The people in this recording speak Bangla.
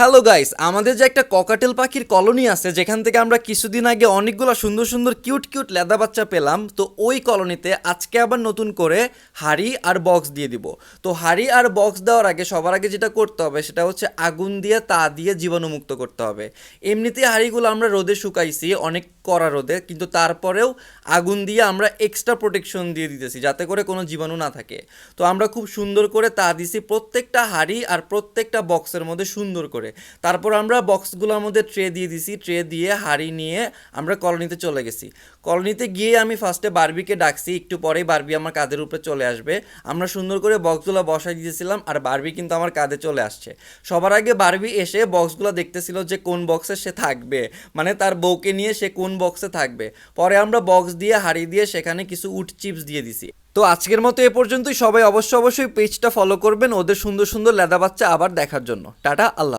হ্যালো গাইস আমাদের যে একটা ককাটেল পাখির কলোনি আছে, যেখান থেকে আমরা কিছুদিন আগে অনেকগুলো সুন্দর সুন্দর কিউট কিউট লেদা বাচ্চা পেলাম, তো ওই কলোনিতে আজকে আবার নতুন করে হাড়ি আর বক্স দিয়ে দিব। তো হাড়ি আর বক্স দেওয়ার আগে, সবার আগে যেটা করতে হবে, সেটা হচ্ছে আগুন দিয়ে, তা দিয়ে জীবাণুমুক্ত করতে হবে। এমনিতেই হাড়িগুলো আমরা রোদে শুকাইছি, অনেক কড়া রোদে, কিন্তু তারপরেও আগুন দিয়ে আমরা এক্সট্রা প্রোটেকশন দিয়ে দিতেছি, যাতে করে কোনো জীবাণু না থাকে। তো আমরা খুব সুন্দর করে তা দিছি প্রত্যেকটা হাড়ি আর প্রত্যেকটা বক্সের মধ্যে সুন্দর করে। তারপর আমরা বক্সগুলো আমাদের ট্রে দিয়ে দিছি। ট্রে দিয়ে হাড়ি নিয়ে আমরা কলোনিতে চলে গেছি। কলোনিতে গিয়ে আমি ফার্স্টে বারবিকে ডাকছি। একটু পরেই বারবি আমার কাঁধের উপরে চলে আসবে। আমরা সুন্দর করে বক্সগুলো বসাই দিয়েছিলাম আর বারবি কিন্তু আমার কাঁধে চলে আসছে। সবার আগে বারবি এসে বক্সগুলো দেখতেছিল যে কোন বক্সে সে থাকবে। মানে তার বউকে নিয়ে সে কোন বক্সে থাকবে। পরে আমরা বক্স দিয়ে, হাড়ি দিয়ে সেখানে কিছু উড চিপস দিয়ে দিছি। তো আজকের মতো এ পর্যন্তই। সবাই অবশ্যই অবশ্যই পেজটা ফলো করবেন। ওদের সুন্দর সুন্দর লেদা বাচ্চা আবার দেখার জন্য। টাটা, আল্লাহ